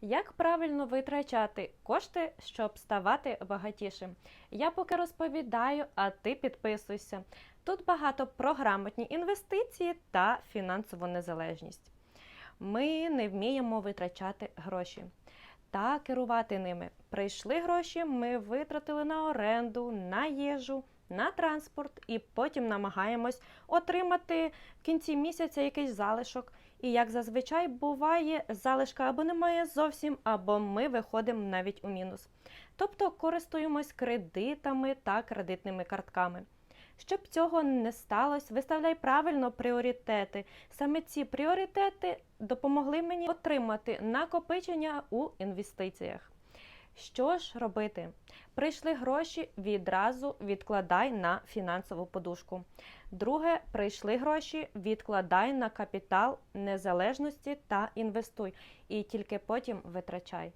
Як правильно витрачати кошти, щоб ставати багатішим? Я поки розповідаю, а ти підписуйся. Тут багато про грамотні інвестиції та фінансову незалежність. Ми не вміємо витрачати гроші та керувати ними. Прийшли гроші, ми витратили на оренду, на їжу, на транспорт і потім намагаємось отримати в кінці місяця якийсь залишок. І як зазвичай буває, залишка або немає зовсім, або ми виходимо навіть у мінус. Тобто користуємось кредитами та кредитними картками. Щоб цього не сталося, виставляй правильно пріоритети. Саме ці пріоритети допомогли мені отримати накопичення у інвестиціях. Що ж робити? Прийшли гроші, відразу відкладай на фінансову подушку. Друге, прийшли гроші, відкладай на капітал незалежності та інвестуй. І тільки потім витрачай.